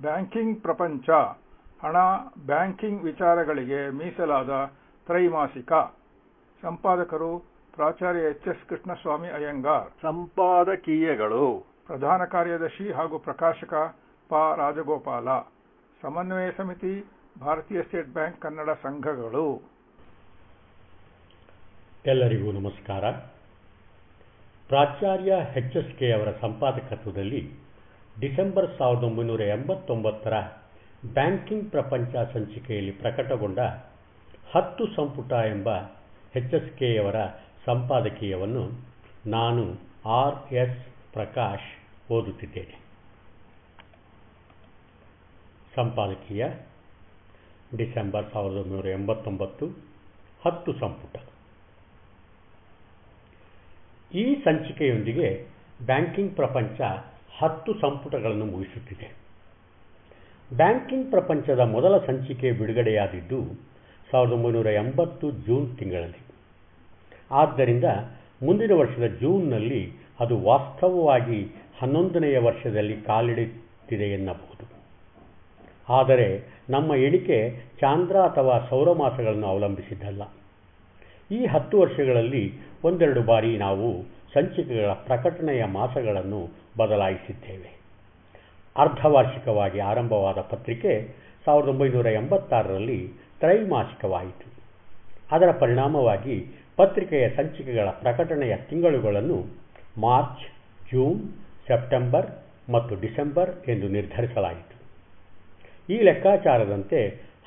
Banking ಪ್ರಪಂಚ. ಹಣ banking ವಿಚಾರಗಳಿಗೆ ಮೀಸಲಾದ ತ್ರೈಮಾಸಿಕ. ಸಂಪಾದಕರು ಪ್ರಾಚಾರ್ಯ ಎಚ್ ಎಸ್ ಕೃಷ್ಣಸ್ವಾಮಿ ಅಯ್ಯಂಗಾರ್. ಸಂಪಾದಕೀಯಗಳು. ಪ್ರಧಾನ ಕಾರ್ಯದರ್ಶಿ ಹಾಗೂ ಪ್ರಕಾಶಕ ಪ ರಾಜಗೋಪಾಲ. ಸಮನ್ವಯ ಸಮಿತಿ ಭಾರತೀಯ ಸ್ಟೇಟ್ ಬ್ಯಾಂಕ್ ಕನ್ನಡ ಸಂಘಗಳು. ಎಲ್ಲರಿಗೂ ನಮಸ್ಕಾರ. ಪ್ರಾಚಾರ್ಯ ಎಚ್ ಎಸ್ ಕೆ ಅವರ ಸಂಪಾದಕತ್ವದಲ್ಲಿ ಡಿಸೆಂಬರ್ ಸಾವಿರದ ಒಂಬೈನೂರ ಎಂಬತ್ತೊಂಬತ್ತರ ಬ್ಯಾಂಕಿಂಗ್ ಪ್ರಪಂಚ ಸಂಚಿಕೆಯಲ್ಲಿ ಪ್ರಕಟಗೊಂಡ ಹತ್ತು ಸಂಪುಟ ಎಂಬ ಎಚ್ ಎಸ್ ಕೆಯವರ ಸಂಪಾದಕೀಯವನ್ನು ನಾನು ಆರ್ ಎಸ್ ಪ್ರಕಾಶ್ ಓದುತ್ತಿದ್ದೇನೆ. ಸಂಪಾದಕೀಯ, ಡಿಸೆಂಬರ್ ಸಾವಿರದ ಒಂಬೈನೂರ ಎಂಬತ್ತೊಂಬತ್ತು, ಹತ್ತು ಸಂಪುಟ. ಈ ಸಂಚಿಕೆಯೊಂದಿಗೆ ಬ್ಯಾಂಕಿಂಗ್ ಪ್ರಪಂಚ ಹತ್ತು ಸಂಪುಟಗಳನ್ನು ಮುಗಿಸುತ್ತಿದೆ. ಬ್ಯಾಂಕಿಂಗ್ ಪ್ರಪಂಚದ ಮೊದಲ ಸಂಚಿಕೆ ಬಿಡುಗಡೆಯಾದಿದ್ದು ಸಾವಿರದ ಒಂಬೈನೂರ ಎಂಬತ್ತು ಜೂನ್ ತಿಂಗಳಲ್ಲಿ. ಆದ್ದರಿಂದ ಮುಂದಿನ ವರ್ಷದ ಜೂನ್ನಲ್ಲಿ ಅದು ವಾಸ್ತವವಾಗಿ ಹನ್ನೊಂದನೆಯ ವರ್ಷದಲ್ಲಿ ಕಾಲಿಡುತ್ತಿದೆ ಎನ್ನಬಹುದು. ಆದರೆ ನಮ್ಮ ಎಣಿಕೆ ಚಾಂದ್ರ ಅಥವಾ ಸೌರಮಾಸಗಳನ್ನು ಅವಲಂಬಿಸಿದ್ದಲ್ಲ. ಈ ಹತ್ತು ವರ್ಷಗಳಲ್ಲಿ ಒಂದೆರಡು ಬಾರಿ ನಾವು ಸಂಚಿಕೆಗಳ ಪ್ರಕಟಣೆಯ ಮಾಸಗಳನ್ನು ಬದಲಾಯಿಸಿದ್ದೇವೆ. ಅರ್ಧವಾರ್ಷಿಕವಾಗಿ ಆರಂಭವಾದ ಪತ್ರಿಕೆ ಸಾವಿರದ ಒಂಬೈನೂರ ಎಂಬತ್ತಾರರಲ್ಲಿ ತ್ರೈಮಾಸಿಕವಾಯಿತು. ಅದರ ಪರಿಣಾಮವಾಗಿ ಪತ್ರಿಕೆಯ ಸಂಚಿಕೆಗಳ ಪ್ರಕಟಣೆಯ ತಿಂಗಳುಗಳನ್ನು ಮಾರ್ಚ್, ಜೂನ್, ಸೆಪ್ಟೆಂಬರ್ ಮತ್ತು ಡಿಸೆಂಬರ್ ಎಂದು ನಿರ್ಧರಿಸಲಾಯಿತು. ಈ ಲೆಕ್ಕಾಚಾರದಂತೆ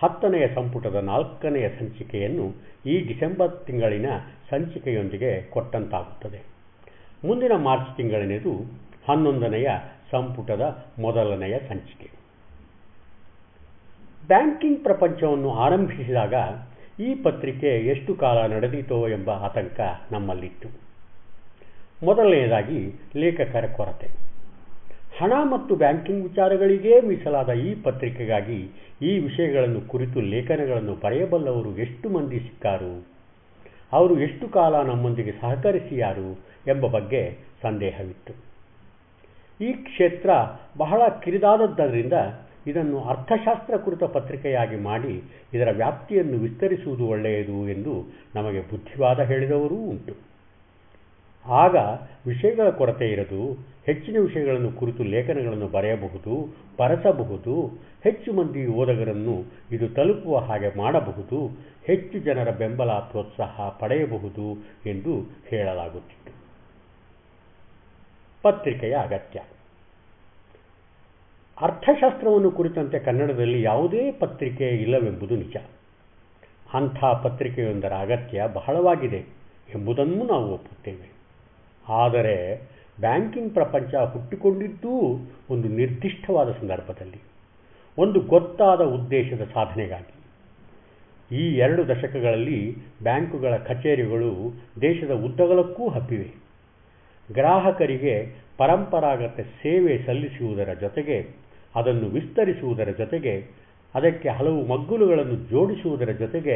ಹತ್ತನೆಯ ಸಂಪುಟದ ನಾಲ್ಕನೆಯ ಸಂಚಿಕೆಯನ್ನು ಈ ಡಿಸೆಂಬರ್ ತಿಂಗಳಿನ ಸಂಚಿಕೆಯೊಂದಿಗೆ ಕೊಟ್ಟಂತಾಗುತ್ತದೆ. ಮುಂದಿನ ಮಾರ್ಚ್ ತಿಂಗಳನೆಯದು ಹನ್ನೊಂದನೆಯ ಸಂಪುಟದ ಮೊದಲನೆಯ ಸಂಚಿಕೆ. ಬ್ಯಾಂಕಿಂಗ್ ಪ್ರಪಂಚವನ್ನು ಆರಂಭಿಸಿದಾಗ ಈ ಪತ್ರಿಕೆ ಎಷ್ಟು ಕಾಲ ನಡೆದಿತೋ ಎಂಬ ಆತಂಕ ನಮ್ಮಲ್ಲಿತ್ತು. ಮೊದಲನೆಯದಾಗಿ ಲೇಖಕರ ಕೊರತೆ. ಹಣ ಮತ್ತು ಬ್ಯಾಂಕಿಂಗ್ ವಿಚಾರಗಳಿಗೇ ಮೀಸಲಾದ ಈ ಪತ್ರಿಕೆಗಾಗಿ ಈ ವಿಷಯಗಳನ್ನು ಕುರಿತು ಲೇಖನಗಳನ್ನು ಬರೆಯಬಲ್ಲವರು ಎಷ್ಟು ಮಂದಿ ಸಿಕ್ಕಾರು? ಅವರು ಎಷ್ಟು ಕಾಲ ನಮ್ಮೊಂದಿಗೆ ಸಹಕರಿಸಿಯಾರು ಎಂಬ ಬಗ್ಗೆ ಸಂದೇಹವಿತ್ತು. ಈ ಕ್ಷೇತ್ರ ಬಹಳ ಕಿರಿದಾದದ್ದರಿಂದ ಇದನ್ನು ಅರ್ಥಶಾಸ್ತ್ರ ಕುರಿತ ಪತ್ರಿಕೆಯಾಗಿ ಮಾಡಿ ಇದರ ವ್ಯಾಪ್ತಿಯನ್ನು ವಿಸ್ತರಿಸುವುದು ಒಳ್ಳೆಯದು ಎಂದು ನಮಗೆ ಬುದ್ಧಿವಾದ ಹೇಳಿದವರೂ ಉಂಟು. ಆಗ ವಿಷಯಗಳ ಕೊರತೆ ಇರದು, ಹೆಚ್ಚಿನ ವಿಷಯಗಳನ್ನು ಕುರಿತು ಲೇಖನಗಳನ್ನು ಬರೆಯಬಹುದು ಬರೆಸಬಹುದು ಹೆಚ್ಚು ಮಂದಿ ಓದಗರನ್ನು ಇದು ತಲುಪುವ ಹಾಗೆ ಮಾಡಬಹುದು, ಹೆಚ್ಚು ಜನರ ಬೆಂಬಲ ಪ್ರೋತ್ಸಾಹ ಪಡೆಯಬಹುದು ಎಂದು ಹೇಳಲಾಗುತ್ತಿತ್ತು. ಪತ್ರಿಕೆಯ ಅಗತ್ಯ. ಅರ್ಥಶಾಸ್ತ್ರವನ್ನು ಕುರಿತಂತೆ ಕನ್ನಡದಲ್ಲಿ ಯಾವುದೇ ಪತ್ರಿಕೆ ಇಲ್ಲವೆಂಬುದು ನಿಜ. ಅಂಥ ಪತ್ರಿಕೆಯೊಂದರ ಅಗತ್ಯ ಬಹಳವಾಗಿದೆ ಎಂಬುದನ್ನು ನಾವು ಒಪ್ಪುತ್ತೇವೆ. ಆದರೆ ಬ್ಯಾಂಕಿಂಗ್ ಪ್ರಪಂಚ ಹುಟ್ಟಿಕೊಂಡಿದ್ದೂ ಒಂದು ನಿರ್ದಿಷ್ಟವಾದ ಸಂದರ್ಭದಲ್ಲಿ, ಒಂದು ಗೊತ್ತಾದ ಉದ್ದೇಶದ ಸಾಧನೆಗಾಗಿ. ಈ ಎರಡು ದಶಕಗಳಲ್ಲಿ ಬ್ಯಾಂಕುಗಳ ಕಚೇರಿಗಳು ದೇಶದ ಉದ್ದಗಲಕ್ಕೂ ಹಬ್ಬಿವೆ. ಗ್ರಾಹಕರಿಗೆ ಪರಂಪರಾಗತ ಸೇವೆ ಸಲ್ಲಿಸುವುದರ ಜೊತೆಗೆ ಅದನ್ನು ವಿಸ್ತರಿಸುವುದರ ಜೊತೆಗೆ ಅದಕ್ಕೆ ಹಲವು ಮಗ್ಗುಲುಗಳನ್ನು ಜೋಡಿಸುವುದರ ಜೊತೆಗೆ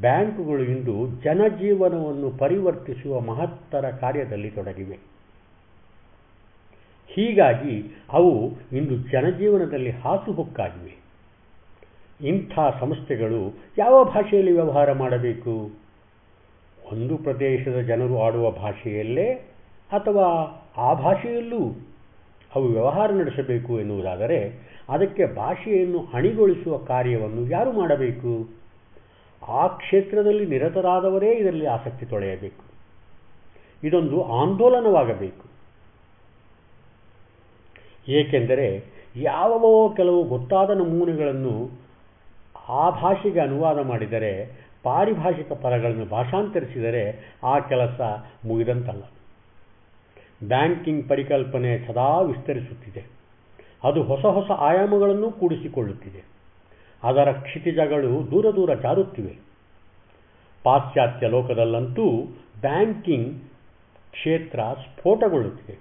ಬ್ಯಾಂಕುಗಳು ಇಂದು ಜನಜೀವನವನ್ನು ಪರಿವರ್ತಿಸುವ ಮಹತ್ತರ ಕಾರ್ಯದಲ್ಲಿ ತೊಡಗಿವೆ. ಹೀಗಾಗಿ ಅವು ಇಂದು ಜನಜೀವನದಲ್ಲಿ ಹಾಸುಹೊಕ್ಕಾಗಿವೆ ಇಂಥ ಸಂಸ್ಥೆಗಳು ಯಾವ ಭಾಷೆಯಲ್ಲಿ ವ್ಯವಹಾರ ಮಾಡಬೇಕು? ಒಂದು ಪ್ರದೇಶದ ಜನರು ಆಡುವ ಭಾಷೆಯಲ್ಲೇ ಅಥವಾ ಆ ಭಾಷೆಯಲ್ಲೂ ಅವು ವ್ಯವಹಾರ ನಡೆಸಬೇಕು ಎನ್ನುವುದಾದರೆ ಅದಕ್ಕೆ ಭಾಷೆಯನ್ನು ಹಣಿಗೊಳಿಸುವ ಕಾರ್ಯವನ್ನು ಯಾರು ಮಾಡಬೇಕು? ಆ ಕ್ಷೇತ್ರದಲ್ಲಿ ನಿರತರಾದವರೇ ಇದರಲ್ಲಿ ಆಸಕ್ತಿ ತೊಳೆಯಬೇಕು. ಇದೊಂದು ಆಂದೋಲನವಾಗಬೇಕು. ಏಕೆಂದರೆ ಯಾವವೋ ಕೆಲವು ಗೊತ್ತಾದ ನಮೂನೆಗಳನ್ನು ಆ ಭಾಷೆಗೆ ಅನುವಾದ ಮಾಡಿದರೆ, ಪಾರಿಭಾಷಿಕ ಪದಗಳನ್ನು ಭಾಷಾಂತರಿಸಿದರೆ ಆ ಕೆಲಸ ಮುಗಿದಂತಲ್ಲ. ಬ್ಯಾಂಕಿಂಗ್ ಪರಿಕಲ್ಪನೆ ಸದಾ ವಿಸ್ತರಿಸುತ್ತಿದೆ. ಅದು ಹೊಸ ಹೊಸ ಆಯಾಮಗಳನ್ನು ಕೂಡಿಸಿಕೊಳ್ಳುತ್ತಿದೆ. ಅದರ ಕ್ಷಿತಿಜಗಳು ದೂರ ದೂರ ಜಾರುತ್ತಿವೆ. ಪಾಶ್ಚಾತ್ಯ ಲೋಕದಲ್ಲಂತೂ ಬ್ಯಾಂಕಿಂಗ್ ಕ್ಷೇತ್ರ ಸ್ಫೋಟಗೊಳ್ಳುತ್ತಿದೆ.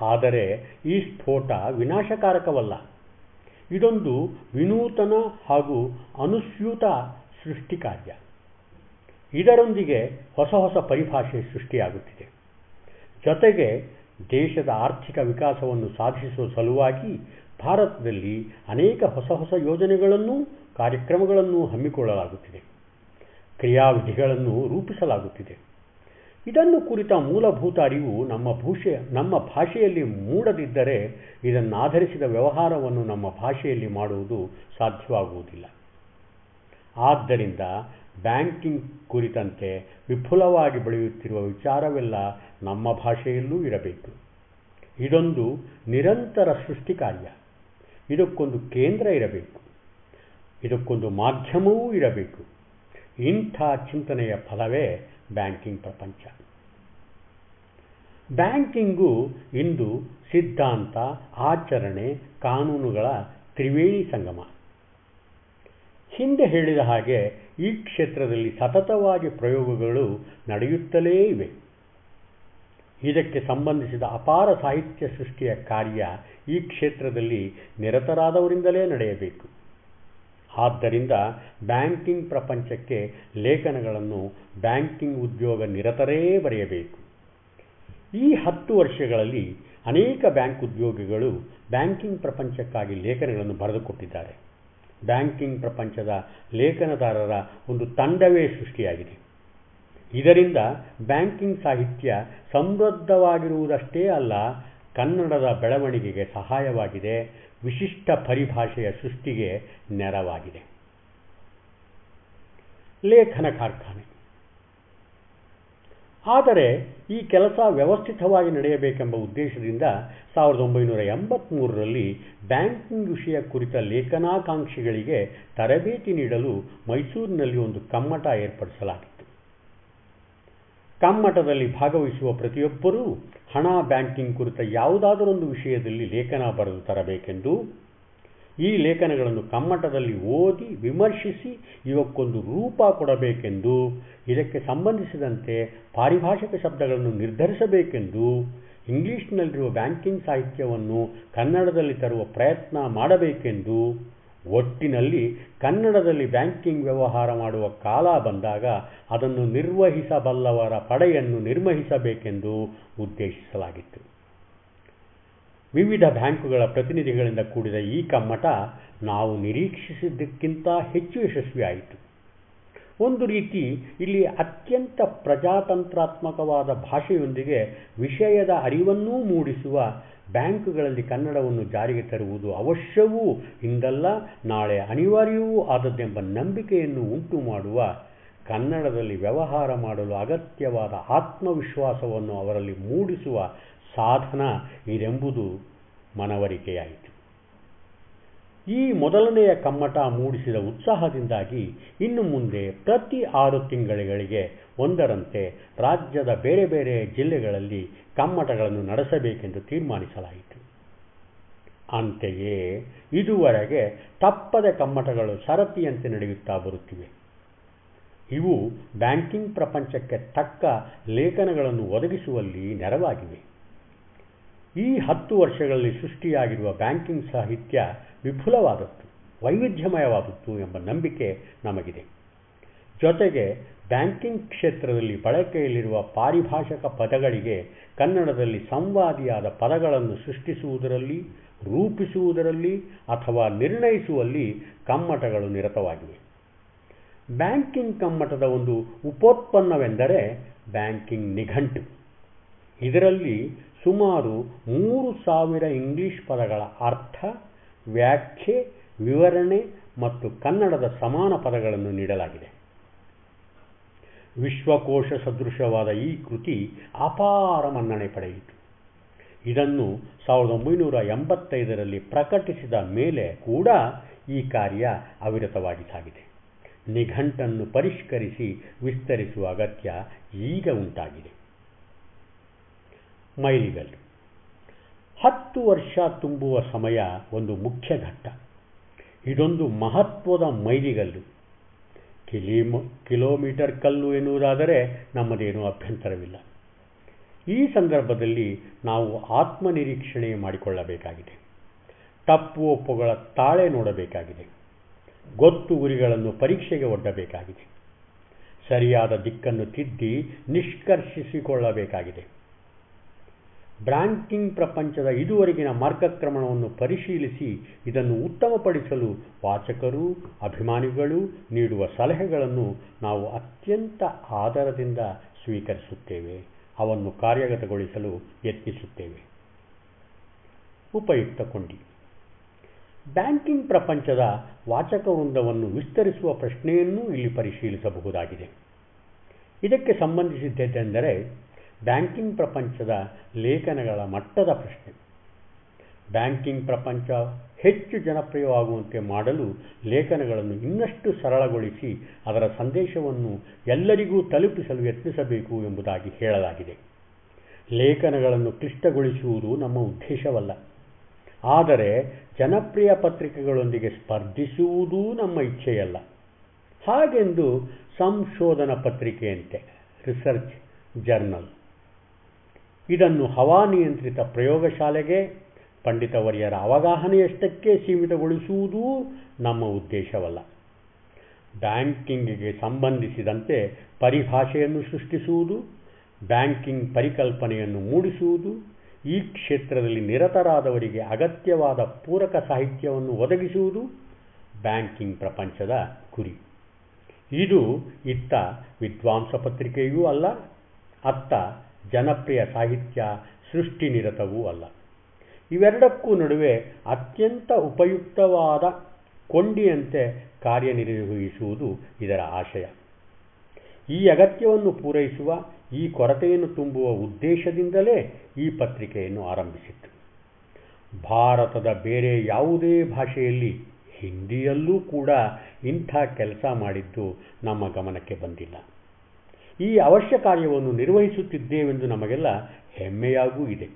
ಆದರೆ ಈ ಸ್ಫೋಟ ವಿನಾಶಕಾರಕವಲ್ಲ. ಇದೊಂದು ವಿನೂತನ ಹಾಗೂ ಅನುಸ್ಯೂತ ಸೃಷ್ಟಿ ಕಾರ್ಯ ಇದರೊಂದಿಗೆ ಹೊಸ ಹೊಸ ಪರಿಭಾಷೆ ಸೃಷ್ಟಿಯಾಗುತ್ತಿದೆ. ಜೊತೆಗೆ ದೇಶದ ಆರ್ಥಿಕ ವಿಕಾಸವನ್ನು ಸಾಧಿಸುವ ಸಲುವಾಗಿ ಭಾರತದಲ್ಲಿ ಅನೇಕ ಹೊಸ ಹೊಸ ಯೋಜನೆಗಳನ್ನು ಕಾರ್ಯಕ್ರಮಗಳನ್ನು ಹಮ್ಮಿಕೊಳ್ಳಲಾಗುತ್ತಿದೆ. ಕ್ರಿಯಾವಿಧಿಗಳನ್ನು ರೂಪಿಸಲಾಗುತ್ತಿದೆ. ಇದನ್ನು ಕುರಿತ ಮೂಲಭೂತ ಅರಿವು ನಮ್ಮ ಭೂಷೆ, ನಮ್ಮ ಭಾಷೆಯಲ್ಲಿ ಮೂಡದಿದ್ದರೆ ಇದನ್ನಾಧರಿಸಿದ ವ್ಯವಹಾರವನ್ನು ನಮ್ಮ ಭಾಷೆಯಲ್ಲಿ ಮಾಡುವುದು ಸಾಧ್ಯವಾಗುವುದಿಲ್ಲ. ಆದ್ದರಿಂದ ಬ್ಯಾಂಕಿಂಗ್ ಕುರಿತಂತೆ ವಿಪುಲವಾಗಿ ಬೆಳೆಯುತ್ತಿರುವ ವಿಚಾರವೆಲ್ಲ ನಮ್ಮ ಭಾಷೆಯಲ್ಲೂ ಇರಬೇಕು. ಇದೊಂದು ನಿರಂತರ ಸೃಷ್ಟಿ ಕಾರ್ಯ. ಇದಕ್ಕೊಂದು ಕೇಂದ್ರ ಇರಬೇಕು. ಇದಕ್ಕೊಂದು ಮಾಧ್ಯಮವೂ ಇರಬೇಕು. ಇಂಥ ಚಿಂತನೆಯ ಫಲವೇ ಬ್ಯಾಂಕಿಂಗ್ ಪ್ರಪಂಚ. ಬ್ಯಾಂಕಿಂಗು ಇಂದು ಸಿದ್ಧಾಂತ, ಆಚರಣೆ, ಕಾನೂನುಗಳ ತ್ರಿವೇಣಿ ಸಂಗಮ. ಹಿಂದೆ ಹೇಳಿದ ಹಾಗೆ ಈ ಕ್ಷೇತ್ರದಲ್ಲಿ ಸತತವಾಗಿ ಪ್ರಯೋಗಗಳು ನಡೆಯುತ್ತಲೇ ಇವೆ. ಇದಕ್ಕೆ ಸಂಬಂಧಿಸಿದ ಅಪಾರ ಸಾಹಿತ್ಯ ಸೃಷ್ಟಿಯ ಕಾರ್ಯ ಈ ಕ್ಷೇತ್ರದಲ್ಲಿ ನಿರತರಾದವರಿಂದಲೇ ನಡೆಯಬೇಕು. ಆದ್ದರಿಂದ ಬ್ಯಾಂಕಿಂಗ್ ಪ್ರಪಂಚಕ್ಕೆ ಲೇಖನಗಳನ್ನು ಬ್ಯಾಂಕಿಂಗ್ ಉದ್ಯೋಗ ನಿರತರೇ ಬರೆಯಬೇಕು. ಈ ಹತ್ತು ವರ್ಷಗಳಲ್ಲಿ ಅನೇಕ ಬ್ಯಾಂಕ್ ಉದ್ಯೋಗಿಗಳು ಬ್ಯಾಂಕಿಂಗ್ ಪ್ರಪಂಚಕ್ಕಾಗಿ ಲೇಖನಗಳನ್ನು ಬರೆದುಕೊಟ್ಟಿದ್ದಾರೆ. ಬ್ಯಾಂಕಿಂಗ್ ಪ್ರಪಂಚದ ಲೇಖನದಾರರ ಒಂದು ತಂಡವೇ ಸೃಷ್ಟಿಯಾಗಿದೆ. ಇದರಿಂದ ಬ್ಯಾಂಕಿಂಗ್ ಸಾಹಿತ್ಯ ಸಮೃದ್ಧವಾಗಿರುವುದಷ್ಟೇ ಅಲ್ಲ, ಕನ್ನಡದ ಬೆಳವಣಿಗೆಗೆ ಸಹಾಯವಾಗಿದೆ, ವಿಶಿಷ್ಟ ಪರಿಭಾಷೆಯ ಸೃಷ್ಟಿಗೆ ನೆರವಾಗಿದೆ. ಲೇಖನ ಕಾರ್ಖಾನೆ. ಆದರೆ ಈ ಕೆಲಸ ವ್ಯವಸ್ಥಿತವಾಗಿ ನಡೆಯಬೇಕೆಂಬ ಉದ್ದೇಶದಿಂದ ಸಾವಿರದ ಒಂಬೈನೂರ ಎಂಬತ್ತ್ಮೂರರಲ್ಲಿ ಬ್ಯಾಂಕಿಂಗ್ ವಿಷಯ ಕುರಿತ ಲೇಖನಾಕಾಂಕ್ಷಿಗಳಿಗೆ ತರಬೇತಿ ನೀಡಲು ಮೈಸೂರಿನಲ್ಲಿ ಒಂದು ಕಮ್ಮಟ ಏರ್ಪಡಿಸಲಾಗಿತ್ತು ಕಮ್ಮಟದಲ್ಲಿ ಭಾಗವಹಿಸುವ ಪ್ರತಿಯೊಬ್ಬರೂ ಹಣ ಬ್ಯಾಂಕಿಂಗ್ ಕುರಿತ ಯಾವುದಾದರೊಂದು ವಿಷಯದಲ್ಲಿ ಲೇಖನ ಬರೆದು ತರಬೇಕೆಂದು ಈ ಲೇಖನಗಳನ್ನು ಕಮ್ಮಟದಲ್ಲಿ ಓದಿ ವಿಮರ್ಶಿಸಿ ಇವಕ್ಕೊಂದು ರೂಪ ಕೊಡಬೇಕೆಂದು, ಇದಕ್ಕೆ ಸಂಬಂಧಿಸಿದಂತೆ ಪಾರಿಭಾಷಿಕ ಶಬ್ದಗಳನ್ನು ನಿರ್ಧರಿಸಬೇಕೆಂದು, ಇಂಗ್ಲಿಷ್ನಲ್ಲಿರುವ ಬ್ಯಾಂಕಿಂಗ್ ಸಾಹಿತ್ಯವನ್ನು ಕನ್ನಡದಲ್ಲಿ ತರುವ ಪ್ರಯತ್ನ ಮಾಡಬೇಕೆಂದು ಒಟ್ಟಿನಲ್ಲಿ ಕನ್ನಡದಲ್ಲಿ ಬ್ಯಾಂಕಿಂಗ್ ವ್ಯವಹಾರ ಮಾಡುವ ಕಾಲ ಬಂದಾಗ ಅದನ್ನು ನಿರ್ವಹಿಸಬಲ್ಲವರ ಪಡೆಯನ್ನು ನಿರ್ವಹಿಸಬೇಕೆಂದು ಉದ್ದೇಶಿಸಲಾಗಿತ್ತು. ವಿವಿಧ ಬ್ಯಾಂಕುಗಳ ಪ್ರತಿನಿಧಿಗಳಿಂದ ಕೂಡಿದ ಈ ಕಮ್ಮಟ ನಾವು ನಿರೀಕ್ಷಿಸಿದ್ದಕ್ಕಿಂತ ಹೆಚ್ಚು ಯಶಸ್ವಿಯಾಯಿತು. ಒಂದು ರೀತಿ ಇಲ್ಲಿ ಅತ್ಯಂತ ಪ್ರಜಾತಂತ್ರಾತ್ಮಕವಾದ ಭಾಷೆಯೊಂದಿಗೆ ವಿಷಯದ ಅರಿವನ್ನೂ ಮೂಡಿಸುವ ಬ್ಯಾಂಕುಗಳಲ್ಲಿ ಕನ್ನಡವನ್ನು ಜಾರಿಗೆ ತರುವುದು ಅವಶ್ಯವೂ ಇಂದಲ್ಲ, ನಾಳೆ ಅನಿವಾರ್ಯವೂ ಆದದ್ದೆಂಬ ನಂಬಿಕೆಯನ್ನು ಉಂಟು ಮಾಡುವ ಕನ್ನಡದಲ್ಲಿ ವ್ಯವಹಾರ ಮಾಡಲು ಅಗತ್ಯವಾದ ಆತ್ಮವಿಶ್ವಾಸವನ್ನು ಅವರಲ್ಲಿ ಮೂಡಿಸುವ ಸಾಧನ ಇದೆಂಬುದು ಮನವರಿಕೆಯಾಯಿತು. ಈ ಮೊದಲನೆಯ ಕಮ್ಮಟ ಮೂಡಿಸಿದ ಉತ್ಸಾಹದಿಂದಾಗಿ ಇನ್ನು ಮುಂದೆ ಪ್ರತಿ ಆರು ತಿಂಗಳಿಗೆ ಒಂದರಂತೆ ರಾಜ್ಯದ ಬೇರೆ ಬೇರೆ ಜಿಲ್ಲೆಗಳಲ್ಲಿ ಕಮ್ಮಟಗಳನ್ನು ನಡೆಸಬೇಕೆಂದು ತೀರ್ಮಾನಿಸಲಾಯಿತು. ಅಂತೆಯೇ ಇದುವರೆಗೆ ತಪ್ಪದೆ ಕಮ್ಮಟಗಳು ಸರತಿಯಂತೆ ನಡೆಯುತ್ತಾ ಬರುತ್ತಿವೆ. ಇವು ಬ್ಯಾಂಕಿಂಗ್ ಪ್ರಪಂಚಕ್ಕೆ ತಕ್ಕ ಲೇಖನಗಳನ್ನು ಒದಗಿಸುವಲ್ಲಿ ನೆರವಾಗಿವೆ. ಈ ಹತ್ತು ವರ್ಷಗಳಲ್ಲಿ ಸೃಷ್ಟಿಯಾಗಿರುವ ಬ್ಯಾಂಕಿಂಗ್ ಸಾಹಿತ್ಯ ವಿಪುಲವಾದದ್ದು ವೈವಿಧ್ಯಮಯವಾದದ್ದು ಎಂಬ ನಂಬಿಕೆ ನಮಗಿದೆ. ಜೊತೆಗೆ ಬ್ಯಾಂಕಿಂಗ್ ಕ್ಷೇತ್ರದಲ್ಲಿ ಬಳಕೆಯಲ್ಲಿರುವ ಪಾರಿಭಾಷಕ ಪದಗಳಿಗೆ ಕನ್ನಡದಲ್ಲಿ ಸಂವಾದಿಯಾದ ಪದಗಳನ್ನು ಸೃಷ್ಟಿಸುವುದರಲ್ಲಿ, ರೂಪಿಸುವುದರಲ್ಲಿ ಅಥವಾ ನಿರ್ಣಯಿಸುವಲ್ಲಿ ಕಮ್ಮಟಗಳು ನಿರತವಾಗಿವೆ. ಬ್ಯಾಂಕಿಂಗ್ ಕಮ್ಮಟದ ಒಂದು ಉಪೋತ್ಪನ್ನವೆಂದರೆ ಬ್ಯಾಂಕಿಂಗ್ ನಿಘಂಟು. ಇದರಲ್ಲಿ ಸುಮಾರು ಮೂರು ಸಾವಿರ ಇಂಗ್ಲಿಷ್ ಪದಗಳ ಅರ್ಥ, ವ್ಯಾಖ್ಯೆ, ವಿವರಣೆ ಮತ್ತು ಕನ್ನಡದ ಸಮಾನ ಪದಗಳನ್ನು ನೀಡಲಾಗಿದೆ. ವಿಶ್ವಕೋಶ ಸದೃಶವಾದ ಈ ಕೃತಿ ಅಪಾರ ಮನ್ನಣೆ ಪಡೆಯಿತು. ಇದನ್ನು ಸಾವಿರದ ಒಂಬೈನೂರ ಎಂಬತ್ತೈದರಲ್ಲಿ ಪ್ರಕಟಿಸಿದ ಮೇಲೆ ಕೂಡ ಈ ಕಾರ್ಯ ಅವಿರತವಾಗಿ ಸಾಗಿದೆ ನಿಘಂಟನ್ನು ಪರಿಷ್ಕರಿಸಿ ವಿಸ್ತರಿಸುವ ಅಗತ್ಯ ಈಗ ಉಂಟಾಗಿದೆ. ಮೈಲಿಗಲ್ಲು. ಹತ್ತು ವರ್ಷ ತುಂಬುವ ಸಮಯ ಒಂದು ಮುಖ್ಯ ಘಟ್ಟ. ಇದೊಂದು ಮಹತ್ವದ ಮೈಲಿಗಲ್ಲು. ಕಿಲಿಮ ಕಿಲೋಮೀಟರ್ ಕಲ್ಲು ಎನ್ನುವುದಾದರೆ ನಮ್ಮದೇನೂ ಅಭ್ಯಂತರವಿಲ್ಲ. ಈ ಸಂದರ್ಭದಲ್ಲಿ ನಾವು ಆತ್ಮನಿರೀಕ್ಷಣೆ ಮಾಡಿಕೊಳ್ಳಬೇಕಾಗಿದೆ. ತಪ್ಪು ಒಪ್ಪುಗಳ ತಾಳೆ ನೋಡಬೇಕಾಗಿದೆ. ಗೊತ್ತು ಗುರಿಗಳನ್ನು ಪರೀಕ್ಷೆಗೆ ಒಡ್ಡಬೇಕಾಗಿದೆ. ಸರಿಯಾದ ದಿಕ್ಕನ್ನು ತಿದ್ದಿ ನಿಷ್ಕರ್ಷಿಸಿಕೊಳ್ಳಬೇಕಾಗಿದೆ. ಬ್ಯಾಂಕಿಂಗ್ ಪ್ರಪಂಚದ ಇದುವರೆಗಿನ ಮಾರ್ಗಕ್ರಮಣವನ್ನು ಪರಿಶೀಲಿಸಿ ಇದನ್ನು ಉತ್ತಮಪಡಿಸಲು ವಾಚಕರು, ಅಭಿಮಾನಿಗಳು ನೀಡುವ ಸಲಹೆಗಳನ್ನು ನಾವು ಅತ್ಯಂತ ಆದರದಿಂದ ಸ್ವೀಕರಿಸುತ್ತೇವೆ. ಅವನ್ನು ಕಾರ್ಯಗತಗೊಳಿಸಲು ಯತ್ನಿಸುತ್ತೇವೆ. ಉಪಯುಕ್ತ ಕೊಂಡಿ ಬ್ಯಾಂಕಿಂಗ್ ಪ್ರಪಂಚದ ವಾಚಕ ವೃಂದವನ್ನು ವಿಸ್ತರಿಸುವ ಪ್ರಶ್ನೆಯನ್ನೂ ಇಲ್ಲಿ ಪರಿಶೀಲಿಸಬಹುದಾಗಿದೆ. ಇದಕ್ಕೆ ಸಂಬಂಧಿಸಿದ್ದೆಂದರೆ ಬ್ಯಾಂಕಿಂಗ್ ಪ್ರಪಂಚದ ಲೇಖನಗಳ ಮಟ್ಟದ ಪ್ರಶ್ನೆ. ಬ್ಯಾಂಕಿಂಗ್ ಪ್ರಪಂಚ ಹೆಚ್ಚು ಜನಪ್ರಿಯವಾಗುವಂತೆ ಮಾಡಲು ಲೇಖನಗಳನ್ನು ಇನ್ನಷ್ಟು ಸರಳಗೊಳಿಸಿ ಅದರ ಸಂದೇಶವನ್ನು ಎಲ್ಲರಿಗೂ ತಲುಪಿಸಲು ಯತ್ನಿಸಬೇಕು ಎಂಬುದಾಗಿ ಹೇಳಲಾಗಿದೆ. ಲೇಖನಗಳನ್ನು ಕ್ಲಿಷ್ಟಗೊಳಿಸುವುದು ನಮ್ಮ ಉದ್ದೇಶವಲ್ಲ. ಆದರೆ ಜನಪ್ರಿಯ ಪತ್ರಿಕೆಗಳೊಂದಿಗೆ ಸ್ಪರ್ಧಿಸುವುದೂ ನಮ್ಮ ಇಚ್ಛೆಯಲ್ಲ. ಹಾಗೆಂದು ಸಂಶೋಧನಾ ಪತ್ರಿಕೆಯಂತೆ ರಿಸರ್ಚ್ ಜರ್ನಲ್ ಇದನ್ನು ಹವಾನಿಯಂತ್ರಿತ ಪ್ರಯೋಗಶಾಲೆಗೆ, ಪಂಡಿತವರ್ಯರ ಅವಗಾಹನೆಯಷ್ಟಕ್ಕೆ ಸೀಮಿತಗೊಳಿಸುವುದೂ ನಮ್ಮ ಉದ್ದೇಶವಲ್ಲ. ಬ್ಯಾಂಕಿಂಗ್ಗೆ ಸಂಬಂಧಿಸಿದಂತೆ ಪರಿಭಾಷೆಯನ್ನು ಸೃಷ್ಟಿಸುವುದು, ಬ್ಯಾಂಕಿಂಗ್ ಪರಿಕಲ್ಪನೆಯನ್ನು ಮೂಡಿಸುವುದು, ಈ ಕ್ಷೇತ್ರದಲ್ಲಿ ನಿರತರಾದವರಿಗೆ ಅಗತ್ಯವಾದ ಪೂರಕ ಸಾಹಿತ್ಯವನ್ನು ಒದಗಿಸುವುದು ಬ್ಯಾಂಕಿಂಗ್ ಪ್ರಪಂಚದ ಗುರಿ. ಇದು ಇತ್ತ ವಿದ್ವಾಂಸ ಪತ್ರಿಕೆಯೂ ಅಲ್ಲ, ಅತ್ತ ಜನಪ್ರಿಯ ಸಾಹಿತ್ಯ ಸೃಷ್ಟಿ ನಿರತವೂ ಅಲ್ಲ. ಇವೆರಡಕ್ಕೂ ನಡುವೆ ಅತ್ಯಂತ ಉಪಯುಕ್ತವಾದ ಕೊಂಡಿಯಂತೆ ಕಾರ್ಯನಿರ್ವಹಿಸುವುದು ಇದರ ಆಶಯ. ಈ ಅಗತ್ಯವನ್ನು ಪೂರೈಸುವ, ಈ ಕೊರತೆಯನ್ನು ತುಂಬುವ ಉದ್ದೇಶದಿಂದಲೇ ಈ ಪತ್ರಿಕೆಯನ್ನು ಆರಂಭಿಸಿತ್ತು. ಭಾರತದ ಬೇರೆ ಯಾವುದೇ ಭಾಷೆಯಲ್ಲಿ ಹಿಂದಿಯಲ್ಲೂ ಕೂಡ ಇಂಥ ಕೆಲಸ ಮಾಡಿದ್ದು ನಮ್ಮ ಗಮನಕ್ಕೆ ಬಂದಿಲ್ಲ. ಈ ಅವಶ್ಯ ಕಾರ್ಯವನ್ನು ನಿರ್ವಹಿಸುತ್ತಿದ್ದೇವೆಂದು ನಮಗೆಲ್ಲ ಹೆಮ್ಮೆಯಾಗೂ ಇದೆ.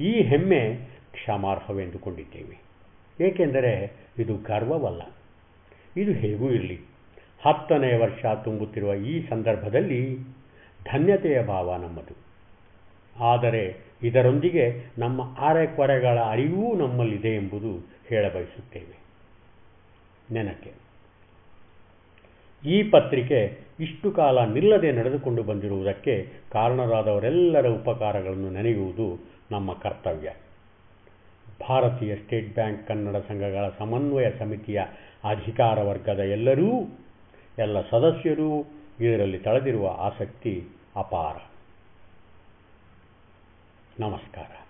ಈ ಹೆಮ್ಮೆ ಕ್ಷಮಾರ್ಹವೆಂದುಕೊಂಡಿದ್ದೇವೆ. ಏಕೆಂದರೆ ಇದು ಗರ್ವವಲ್ಲ. ಇದು ಹೇಗೂ ಇರಲಿ. ಹತ್ತನೆಯ ವರ್ಷ ತುಂಬುತ್ತಿರುವ ಈ ಸಂದರ್ಭದಲ್ಲಿ ಧನ್ಯತೆಯ ಭಾವ ನಮ್ಮದು. ಆದರೆ ಇದರೊಂದಿಗೆ ನಮ್ಮ ಆರೆಕೊರೆಗಳ ಅರಿವೂ ನಮ್ಮಲ್ಲಿದೆ ಎಂಬುದು ಹೇಳಬಯಸುತ್ತೇವೆ. ನೆನಕೆ. ಈ ಪತ್ರಿಕೆ ಇಷ್ಟು ಕಾಲ ನಿಲ್ಲದೆ ನಡೆದುಕೊಂಡು ಬಂದಿರುವುದಕ್ಕೆ ಕಾರಣರಾದವರೆಲ್ಲರ ಉಪಕಾರಗಳನ್ನು ನೆನೆಯುವುದು ನಮ್ಮ ಕರ್ತವ್ಯ. ಭಾರತೀಯ ಸ್ಟೇಟ್ ಬ್ಯಾಂಕ್ ಕನ್ನಡ ಸಂಘಗಳ ಸಮನ್ವಯ ಸಮಿತಿಯ ಅಧಿಕಾರ ವರ್ಗದ ಎಲ್ಲರೂ, ಎಲ್ಲ ಸದಸ್ಯರೂ ಇದರಲ್ಲಿ ತಳೆದಿರುವ ಆಸಕ್ತಿ ಅಪಾರ. ನಮಸ್ಕಾರ.